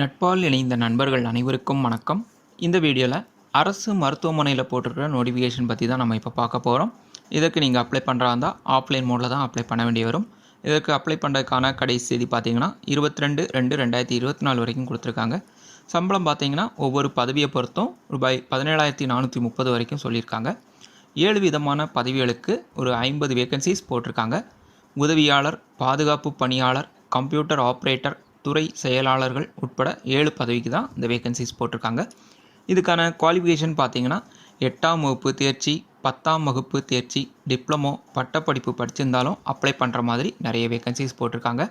நட்பால் இணைந்த நண்பர்கள் அனைவருக்கும் வணக்கம். இந்த வீடியோவில் அரசு மருத்துவமனையில் போட்டிருக்கிற நோட்டிஃபிகேஷன் பற்றி தான் நம்ம இப்போ பார்க்க போகிறோம் இதற்கு நீங்கள் அப்ளை பண்ணுறா இருந்தால் ஆஃப்லைன் மோடில் தான் அப்ளை பண்ண வேண்டி வரும். இதற்கு அப்ளை பண்ணுறதுக்கான கடைசி தேதி பார்த்தீங்கன்னா இருபத்தி ரெண்டு ரெண்டு ரெண்டாயிரத்தி இருபத்தி நாலு வரைக்கும் கொடுத்துருக்காங்க. சம்பளம் பார்த்தீங்கன்னா ஒவ்வொரு பதவியை பொறுத்தும் ரூபாய் பதினேழாயிரத்தி நானூற்றி முப்பது வரைக்கும் சொல்லியிருக்காங்க. ஏழு விதமான பதவிகளுக்கு ஒரு ஐம்பது வேக்கன்சிஸ் போட்டிருக்காங்க. உதவியாளர் பாதுகாப்பு பணியாளர் கம்ப்யூட்டர் ஆப்ரேட்டர் துறை செயலாளர்கள் உட்பட ஏழு பதவிக்கு தான் இந்த வேகன்சிஸ் போட்டிருக்காங்க. இதுக்கான குவாலிஃபிகேஷன் பார்த்தீங்கன்னா எட்டாம் வகுப்பு தேர்ச்சி பத்தாம் வகுப்பு தேர்ச்சி டிப்ளமோ பட்டப்படிப்பு படிச்சிருந்தாலும் அப்ளை பண்ணுற மாதிரி நிறைய வேகன்சிஸ் போட்டிருக்காங்க.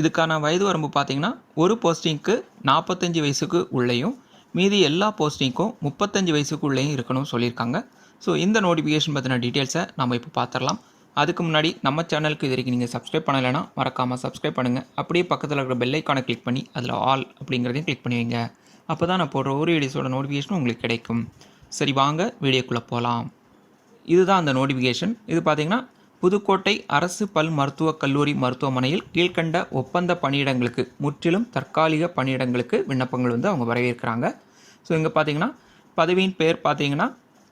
இதுக்கான வயது வரம்பு பார்த்தீங்கன்னா ஒரு போஸ்டிங்க்கு நாற்பத்தஞ்சு வயசுக்கு உள்ளேயும் மீதி எல்லா போஸ்டிங்க்கும் முப்பத்தஞ்சு வயசுக்கு உள்ளேயும் இருக்கணும்னு சொல்லியிருக்காங்க. ஸோ இந்த நோட்டிஃபிகேஷன் பற்றின டீட்டெயில்ஸை நம்ம இப்போ பார்த்துடலாம். அதுக்கு முன்னாடி நம்ம சேனலுக்கு இது வரைக்கும் நீங்கள் சப்ஸ்கிரைப் பண்ணலைன்னா மறக்காமல் சப்ஸ்கிரைப் பண்ணுங்கள் அப்படியே பக்கத்தில் இருக்கிற பெல் ஐக்கானை கிளிக் பண்ணி அதில் ஆல் அப்படிங்கிறதையும் கிளிக் பண்ணி வைங்க. அப்போ தான் நான் போடுற ஒரு வீடியோஸோட நோட்டிஃபிகேஷன் உங்களுக்கு கிடைக்கும். சரி வாங்க வீடியோக்குள்ளே போகலாம் இதுதான் அந்த நோட்டிஃபிகேஷன் இது பார்த்தீங்கன்னா புதுக்கோட்டை அரசு பல் மருத்துவக் கல்லூரி மருத்துவமனையில் கீழ்க்கண்ட ஒப்பந்த பணியிடங்களுக்கு முற்றிலும் தற்காலிக பணியிடங்களுக்கு விண்ணப்பங்கள் வந்து அவங்க வரவேற்கிறாங்க. ஸோ இங்கே பார்த்தீங்கன்னா பதவியின் பெயர் பார்த்தீங்கன்னா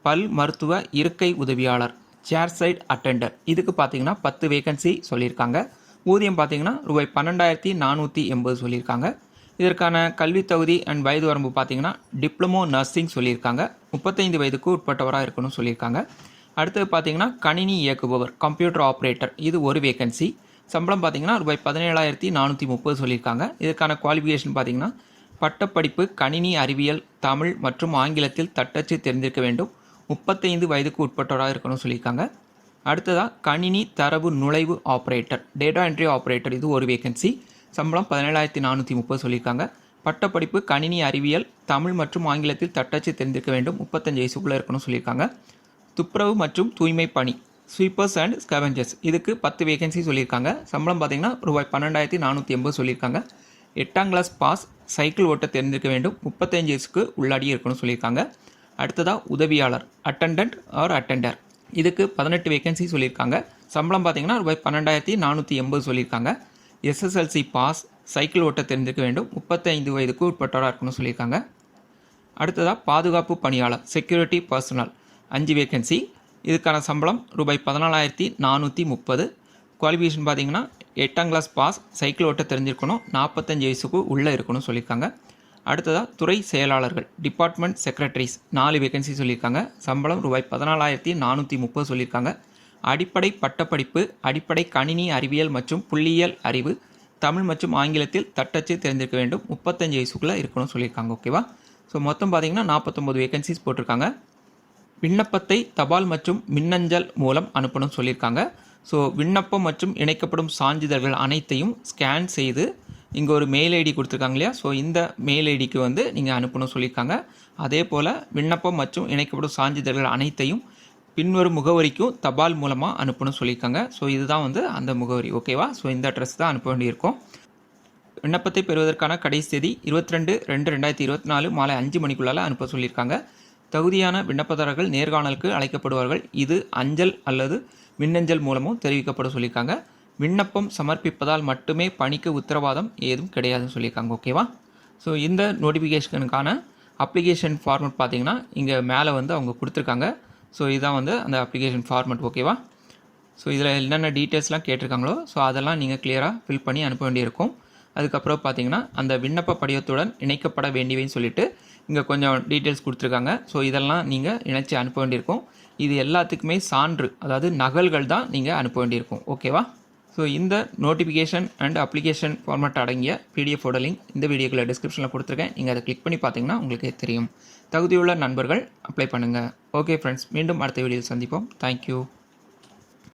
பல் மருத்துவ இருக்கை உதவியாளர். Chair side attendant. இதுக்கு பார்த்தீங்கன்னா பத்து வேகன்சி சொல்லியிருக்காங்க. ஊதியம் பார்த்தீங்கன்னா ரூபாய் பன்னெண்டாயிரத்தி நானூற்றி எண்பது சொல்லியிருக்காங்க. இதற்கான கல்வி தகுதி அண்ட் வயது வரம்பு பார்த்தீங்கன்னா டிப்ளமோ நர்சிங் சொல்லியிருக்காங்க. முப்பத்தைந்து வயதுக்கு உட்பட்டவராக இருக்கணும்னு சொல்லியிருக்காங்க. அடுத்தது பார்த்தீங்கன்னா கணினி இயக்குபவர் கம்ப்யூட்டர் ஆப்ரேட்டர் இது ஒரு வேகன்சி சம்பளம் பார்த்தீங்கன்னா ரூபாய் பதினேழாயிரத்தி நானூற்றி முப்பது சொல்லியிருக்காங்க. இதுக்கான குவாலிஃபிகேஷன் பார்த்தீங்கன்னா பட்டப்படிப்பு கணினி அறிவியல் தமிழ் மற்றும் ஆங்கிலத்தில் தட்டச்சு தெரிந்திருக்க வேண்டும். முப்பத்தைந்து வயதுக்கு உட்பட்டவராக இருக்கணும்னு சொல்லியிருக்காங்க. அடுத்ததாக கணினி தரவு நுழைவு ஆப்ரேட்டர் டேட்டா என்ட்ரி ஆப்ரேட்டர் இது ஒரு வேகன்சி சம்பளம் பதினேழாயிரத்தி நானூற்றி முப்பது சொல்லியிருக்காங்க. பட்டப்படிப்பு கணினி அறிவியல் தமிழ் மற்றும் ஆங்கிலத்தில் தட்டச்சு தெரிந்திருக்க வேண்டும். முப்பத்தஞ்சு வயசுக்குள்ளே இருக்கணும்னு சொல்லியிருக்காங்க. துப்புரவு மற்றும் தூய்மை பணி ஸ்வீப்பர்ஸ் அண்ட் ஸ்கவெஞ்சர்ஸ் இதுக்கு பத்து வேகன்சி சொல்லியிருக்காங்க. சம்பளம் பார்த்திங்கன்னா ரூபாய் பன்னெண்டாயிரத்தி நானூற்றி எண்பது சொல்லியிருக்காங்க. எட்டாம் கிளாஸ் பாஸ் சைக்கிள் ஓட்ட தெரிஞ்சிருக்க வேண்டும். முப்பத்தஞ்சு வயசுக்கு உள்ளாடி இருக்கணும்னு சொல்லியிருக்காங்க. அடுத்ததாக உதவியாளர் அட்டண்டன்ட் ஆர் அட்டெண்டர் இதுக்கு பதினெட்டு வேகன்சி சொல்லியிருக்காங்க. சம்பளம் பார்த்தீங்கன்னா ரூபாய் பன்னெண்டாயிரத்தி நானூற்றி எண்பது சொல்லியிருக்காங்க. எஸ்எஸ்எல்சி பாஸ் சைக்கிள் ஓட்ட தெரிஞ்சிருக்க வேண்டும். முப்பத்தைந்து வயதுக்கு உட்பட்டவராக இருக்கணும்னு சொல்லியிருக்காங்க. அடுத்ததாக பாதுகாப்பு பணியாளர் செக்யூரிட்டி பர்சனல் அஞ்சு வேகன்சி இதுக்கான சம்பளம் ரூபாய் பதினாலாயிரத்தி நானூற்றி முப்பது. குவாலிஃபிகேஷன் பார்த்தீங்கன்னா எட்டாம் கிளாஸ் பாஸ் சைக்கிள் ஓட்ட தெரிஞ்சிருக்கணும். நாற்பத்தஞ்சு வயசுக்கு உள்ளே இருக்கணும்னு சொல்லியிருக்காங்க. அடுத்ததாக துறை செயலாளர்கள் டிபார்ட்மெண்ட் செக்ரட்டரிஸ் நாலு வேகன்சி சொல்லியிருக்காங்க. சம்பளம் ரூபாய் பதினாலாயிரத்தி நானூற்றி முப்பது சொல்லியிருக்காங்க. அடிப்படை பட்டப்படிப்பு அடிப்படை கணினி அறிவியல் மற்றும் புள்ளியியல் அறிவு தமிழ் மற்றும் ஆங்கிலத்தில் தட்டச்சு தெரிஞ்சிருக்க வேண்டும். முப்பத்தஞ்சு வயசுக்குள்ளே இருக்கணும்னு சொல்லியிருக்காங்க ஓகேவா ஸோ மொத்தம் பார்த்திங்கன்னா நாற்பத்தொம்போது வேகன்சிஸ் போட்டிருக்காங்க. விண்ணப்பத்தை தபால் மற்றும் மின்னஞ்சல் மூலம் அனுப்பணும்னு சொல்லியிருக்காங்க. ஸோ விண்ணப்பம் மற்றும் இணைக்கப்படும் சான்றிதழ்கள் அனைத்தையும் ஸ்கேன் செய்து இங்கே ஒரு மெயில் ஐடி கொடுத்துருக்காங்க இல்லையா? ஸோ இந்த மெயில் ஐடிக்கு வந்து நீங்கள் அனுப்பணும் சொல்லியிருக்காங்க. அதே போல் விண்ணப்பம் மற்றும் இணைக்கப்படும் சான்றிதழ்கள் அனைத்தையும் பின்வரும் முகவரிக்கும் தபால் மூலமாக அனுப்பணும் சொல்லியிருக்காங்க. ஸோ இதுதான் வந்து அந்த முகவரி. ஓகேவா ஸோ இந்த அட்ரஸ் தான் அனுப்ப வேண்டியிருக்கும். விண்ணப்பத்தை பெறுவதற்கான கடைசி தேதி இருபத்தி ரெண்டு ரெண்டு ரெண்டாயிரத்தி இருபத்தி நாலு மாலை அஞ்சு மணிக்குள்ளால் அனுப்ப சொல்லியிருக்காங்க. தகுதியான விண்ணப்பதாரர்கள் நேர்காணலுக்கு அழைக்கப்படுவார்கள் இது அஞ்சல் அல்லது மின்னஞ்சல் மூலமும் தெரிவிக்கப்பட சொல்லியிருக்காங்க. விண்ணப்பம் சமர்ப்பிப்பதால் மட்டுமே பணிக்கு உத்தரவாதம் ஏதும் கிடையாதுன்னு சொல்லியிருக்காங்க ஓகேவா? ஸோ இந்த நோட்டிஃபிகேஷனுக்கான அப்ளிகேஷன் ஃபார்மெட் பார்த்தீங்கன்னா இங்கே மேலே வந்து அவங்க கொடுத்துருக்காங்க. ஸோ இதுதான் வந்து அந்த அப்ளிகேஷன் ஃபார்மெட் ஓகேவா? ஸோ இதில் என்னென்ன டீட்டெயில்ஸ்லாம் கேட்டிருக்காங்களோ ஸோ அதெல்லாம் நீங்கள் கிளியராக ஃபில் பண்ணி அனுப்ப வேண்டியிருக்கும். அதுக்கப்புறம் பார்த்தீங்கன்னா அந்த விண்ணப்ப படிவத்துடன் இணைக்கப்பட வேண்டியவைன்னு சொல்லிட்டு இங்கே கொஞ்சம் டீட்டெயில்ஸ் கொடுத்துருக்காங்க. ஸோ இதெல்லாம் நீங்கள் இணைச்சி அனுப்ப வேண்டியிருக்கும். இது எல்லாத்துக்குமே சான்று அதாவது நகல்கள் தான் நீங்கள் அனுப்ப வேண்டியிருக்கும் ஓகேவா? ஸோ இந்த நோட்டிஃபிகேஷன் அண்ட் அப்ளிகேஷன் ஃபார்மேட் அடங்கிய பிடிஎஃபோட லிங்க் இந்த வீடியோக்குள்ள டிஸ்கிரிப்ஷனில் கொடுத்துருக்கேன். நீங்கள் அதை கிளிக் பண்ணி பார்த்தீங்கன்னா உங்களுக்கு தெரியும். தகுதியுள்ள நண்பர்கள் அப்ளை பண்ணுங்கள் ஓகே ஃப்ரெண்ட்ஸ் மீண்டும் அடுத்த வீடியோவில் சந்திப்போம். தேங்க்யூ